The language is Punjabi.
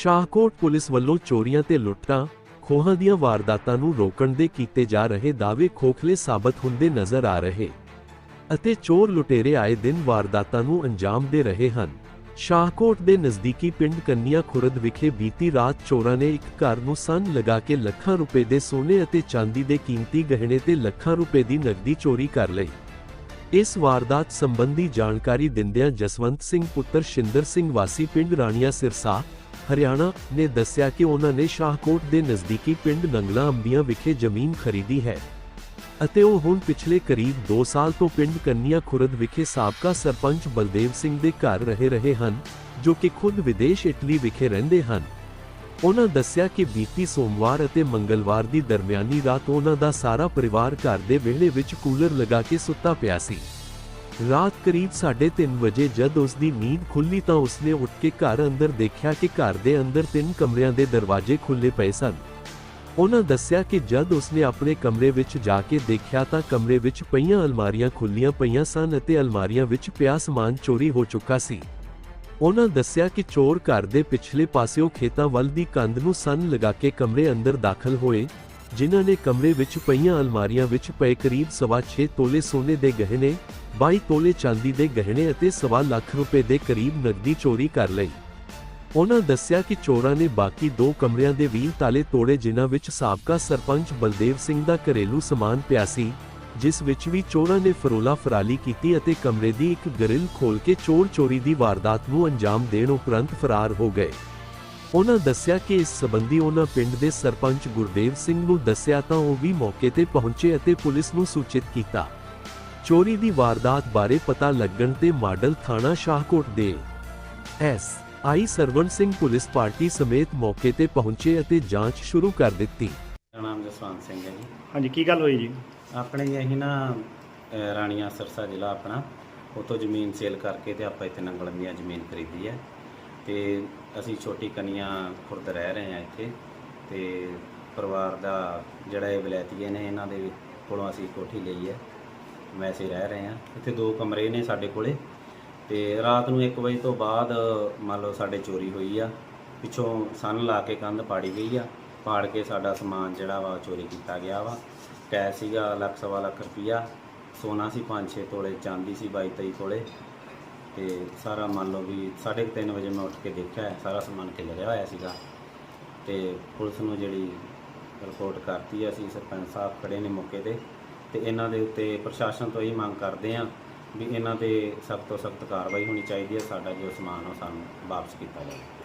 ਸ਼ਾਹਕੋਟ ਪੁਲਿਸ ਵੱਲੋਂ ਚੋਰੀਆਂ ਤੇ ਲੁੱਟਾਂ, ਖੋਹਾਂ ਦੀਆਂ ਵਾਰਦਾਤਾਂ ਨੂੰ ਰੋਕਣ ਦੇ ਕੀਤੇ ਜਾ ਰਹੇ ਦਾਅਵੇ ਖੋਖਲੇ ਸਾਬਤ ਹੁੰਦੇ ਨਜ਼ਰ ਆ ਰਹੇ ਅਤੇ ਚੋਰ ਲੁਟੇਰੇ ਆਏ ਦਿਨ ਵਾਰਦਾਤਾਂ ਨੂੰ ਅੰਜਾਮ ਦੇ ਰਹੇ ਹਨ। ਸ਼ਾਹਕੋਟ ਦੇ ਨਜ਼ਦੀਕੀ ਪਿੰਡ ਕੰਨੀਆ ਖੁਰਦ ਵਿਖੇ ਬੀਤੀ ਰਾਤ ਚੋਰਾਂ ਨੇ ਇੱਕ ਘਰ ਨੂੰ ਸੰਨ ਲਗਾ ਕੇ ਲੱਖਾਂ ਰੁਪਏ ਦੇ ਸੋਨੇ ਅਤੇ ਚਾਂਦੀ ਦੇ ਕੀਮਤੀ ਗਹਿਣੇ ਤੇ ਲੱਖਾਂ ਰੁਪਏ ਦੀ ਨਕਦੀ ਚੋਰੀ ਕਰ ਲਈ। ਇਸ ਵਾਰਦਾਤ ਸੰਬੰਧੀ ਜਾਣਕਾਰੀ ਦਿੰਦਿਆਂ ਜਸਵੰਤ ਸਿੰਘ ਪੁੱਤਰ ਸ਼ਿੰਦਰ ਸਿੰਘ ਵਾਸੀ ਪਿੰਡ ਰਾਣੀਆ ਸਿਰਸਾ ਹਰਿਆਣਾ ਨੇ ਦੱਸਿਆ ਕਿ ਉਹਨਾਂ ਨੇ ਸ਼ਾਹਕੋਟ ਦੇ ਨਜ਼ਦੀਕੀ ਪਿੰਡ ਨੰਗਲਾ ਅੰਬੀਆਂ ਵਿਖੇ ਜ਼ਮੀਨ ਖਰੀਦੀ ਹੈ ਅਤੇ ਉਹ ਹੁਣ ਪਿਛਲੇ ਕਰੀਬ 2 ਸਾਲ ਤੋਂ ਪਿੰਡ ਕੰਨੀਆ ਖੁਰਦ ਵਿਖੇ ਸਾਬਕਾ ਸਰਪੰਚ ਬਲਦੇਵ ਸਿੰਘ ਦੇ ਘਰ ਰਹੇ ਰਹੇ ਹਨ, ਜੋ ਕਿ ਖੁਦ ਵਿਦੇਸ਼ ਇਟਲੀ ਵਿਖੇ ਰਹਿੰਦੇ ਹਨ। ਉਹਨਾਂ ਦੱਸਿਆ ਕਿ ਬੀਤੀ ਸੋਮਵਾਰ ਅਤੇ ਮੰਗਲਵਾਰ ਦੀ ਦਰਮਿਆਨੀ ਰਾਤ ਉਹਨਾਂ ਦਾ ਸਾਰਾ ਪਰਿਵਾਰ ਘਰ ਦੇ ਵਿਹੜੇ ਵਿੱਚ ਕੂਲਰ ਲਗਾ ਕੇ ਸੁੱਤਾ ਪਿਆ ਸੀ। ਰਾਤ ਕਰੀਬ 3:30 ਵਜੇ ਜਦ ਉਸ ਦੀ ਨੀਂਦ ਖੁੱਲੀ ਤਾਂ ਉਸਨੇ ਉੱਠ ਕੇ ਘਰ ਅੰਦਰ ਦੇਖਿਆ ਕਿ ਘਰ ਦੇ ਅੰਦਰ ਤਿੰਨ ਕਮਰਿਆਂ ਦੇ ਦਰਵਾਜ਼ੇ ਖੁੱਲੇ ਪਏ ਸਨ। ਉਹਨਾਂ ਦੱਸਿਆ ਕਿ ਜਦ ਉਸਨੇ ਆਪਣੇ ਕਮਰੇ ਵਿੱਚ ਜਾ ਕੇ ਦੇਖਿਆ ਤਾਂ ਕਮਰੇ ਵਿੱਚ ਪਈਆਂ ਅਲਮਾਰੀਆਂ ਖੁੱਲੀਆਂ ਪਈਆਂ ਸਨ ਅਤੇ ਅਲਮਾਰੀਆਂ ਵਿੱਚ ਪਿਆ ਸਮਾਨ ਚੋਰੀ ਹੋ ਚੁੱਕਾ ਸੀ। ਉਹਨਾਂ ਦੱਸਿਆ ਕਿ ਚੋਰ ਘਰ ਦੇ ਪਿਛਲੇ ਪਾਸਿਓਂ ਖੇਤਾਂ ਵੱਲ ਦੀ ਕੰਧ ਨੂੰ ਸੰਨ ਲਗਾ ਕੇ ਕਮਰੇ ਅੰਦਰ ਦਾਖਲ ਹੋਏ, ਜਿਨ੍ਹਾਂ ਨੇ ਕਮਰੇ ਵਿੱਚ ਪਈਆਂ ਅਲਮਾਰੀਆਂ ਵਿੱਚ ਪਏ ਕਰੀਬ ਸਵਾ ਛੇ ਤੋਲੇ ਸੋਨੇ ਦੇ ਗਹਿਣੇ 22 ਤੋਲੇ ਚਾਂਦੀ ਦੇ ਗਹਿਣੇ ਅਤੇ ਸਵਾ ਲੱਖ ਰੁਪਏ ਦੇ ਕਰੀਬ ਨਕਦੀ ਚੋਰੀ ਕਰ ਲਈ। ਉਹਨਾਂ ਦੱਸਿਆ ਕਿ ਚੋਰਾਂ ਨੇ ਬਾਕੀ ਦੋ ਕਮਰਿਆਂ ਦੇ ਵੀਲ ਤਾਲੇ ਤੋੜੇ ਜਿਨ੍ਹਾਂ ਵਿੱਚ ਸਾਬਕਾ ਸਰਪੰਚ ਬਲਦੇਵ ਸਿੰਘ ਦਾ ਘਰੇਲੂ ਸਮਾਨ ਪਿਆ ਸੀ, ਜਿਸ ਵਿੱਚ ਵੀ ਚੋਰਾਂ ਨੇ ਫਰੋਲਾ ਫਰਾਲੀ ਕੀਤੀ ਅਤੇ ਕਮਰੇ ਦੀ ਇੱਕ ਗਰਿਲ ਖੋਲ ਕੇ ਚੋਰ ਚੋਰੀ ਦੀ ਵਾਰਦਾਤ ਨੂੰ ਅੰਜਾਮ ਦੇਣ ਉਪਰੰਤ ਫਰਾਰ ਹੋ ਗਏ। ਉਹਨਾਂ ਦੱਸਿਆ ਕਿ ਇਸ ਸਬੰਧੀ ਉਹਨਾਂ ਪਿੰਡ ਦੇ ਸਰਪੰਚ ਗੁਰਦੇਵ ਸਿੰਘ ਨੂੰ ਦੱਸਿਆ ਤਾਂ ਉਹ ਵੀ ਮੌਕੇ ਤੇ ਪਹੁੰਚੇ ਅਤੇ ਪੁਲਿਸ ਨੂੰ ਸੂਚਿਤ ਕੀਤਾ। ਚੋਰੀ ਦੀ ਵਾਰਦਾਤ ਬਾਰੇ ਪਤਾ ਲੱਗਣ ਤੇ ਮਾਡਲ ਥਾਣਾ ਸ਼ਾਹਕੋਟ ਦੇ S I Sarwan Singh police party ਸਮੇਤ ਮੌਕੇ ਤੇ ਪਹੁੰਚੇ ਅਤੇ ਜਾਂਚ ਸ਼ੁਰੂ ਕਰ ਦਿੱਤੀ। ਮੇਰਾ ਨਾਮ ਜਸਵੰਤ ਸਿੰਘ ਹੈ ਜੀ। ਹਾਂਜੀ ਕੀ ਗੱਲ ਹੋਈ ਜੀ? ਆਪਣੇ ਜੀ ਅਸੀਂ ਨਾ ਅਹ, ਰਾਣੀਆਂ ਸਰਸਾ ਜ਼ਿਲ੍ਹਾ ਆਪਣਾ ਉਤੋਂ ਜ਼ਮੀਨ ਸੇਲ ਕਰਕੇ ਤੇ ਆਪਾਂ ਇੱਥੇ ਨੰਗਲਮੀਆਂ ਜ਼ਮੀਨ ਖਰੀਦੀ ਹੈ। ਤੇ ਅਸੀਂ ਛੋਟੀ ਕਨੀਆਂ ਖੁਰਦ ਰਹਿ ਰਹੇ ਹਾਂ ਇੱਥੇ ਤੇ ਪਰਿਵਾਰ ਦਾ ਜਿਹੜਾ ਇਹ ਵਿਲਾਇਤੀਏ ਨੇ ਇਹਨਾਂ ਦੇ ਕੋਲੋਂ ਅਸੀਂ ਕੋਠੀ ਲਈ ਹੈ। ਵੈਸੇ ਰਹਿ ਰਹੇ ਹਾਂ। ਇੱਥੇ ਦੋ ਕਮਰੇ ਨੇ ਸਾਡੇ ਕੋਲੇ ਤੇ ਰਾਤ ਨੂੰ 1 ਵਜੇ ਤੋਂ ਬਾਅਦ, ਮੰਨ ਲਓ ਸਾਡੇ ਚੋਰੀ ਹੋਈ ਆ, ਪਿੱਛੋਂ ਸੰਨ ਲਾ ਕੇ ਕੰਧ ਪਾੜੀ ਗਈ ਆ, ਪਾੜ ਕੇ ਸਾਡਾ ਸਮਾਨ ਜਿਹੜਾ ਵਾ ਚੋਰੀ ਕੀਤਾ ਗਿਆ ਵਾ। ਕੈਸ਼ ਸੀਗਾ ਲੱਖ ਸਵਾ ਲੱਖ ਰੁਪਈਆ, ਸੋਨਾ ਸੀ 5-6 ਤੋਲੇ, ਚਾਂਦੀ ਸੀ 22-23 ਤੋਲੇ। ਤੇ ਸਾਰਾ ਮੰਨ ਲਓ ਵੀ 3:30 ਵਜੇ ਮੈਂ ਉੱਠ ਕੇ ਦੇਖਿਆ, ਸਾਰਾ ਸਮਾਨ ਖਿਲਰਿਆ ਹੋਇਆ ਸੀਗਾ। ਤੇ ਪੁਲਿਸ ਨੂੰ ਜਿਹੜੀ ਰਿਪੋਰਟ ਕਰਤੀ ਅਸੀਂ ਸਰਪੰਚ ਸਾਹਿਬ ਖੜੇ ਨੇ ਮੌਕੇ ਤੇ। ਤੇ ਇਹਨਾਂ ਦੇ ਉੱਤੇ ਪ੍ਰਸ਼ਾਸਨ ਤੋਂ ਇਹ ਮੰਗ ਕਰਦੇ ਆ ਵੀ ਇਹਨਾਂ ਤੇ ਸਖਤ ਤੋਂ ਸਖਤ ਕਾਰਵਾਈ ਹੋਣੀ ਚਾਹੀਦੀ ਹੈ, ਸਾਡਾ ਜੋ ਸਮਾਨ ਉਹ ਸਾਨੂੰ ਵਾਪਸ ਕੀਤਾ ਜਾਵੇ।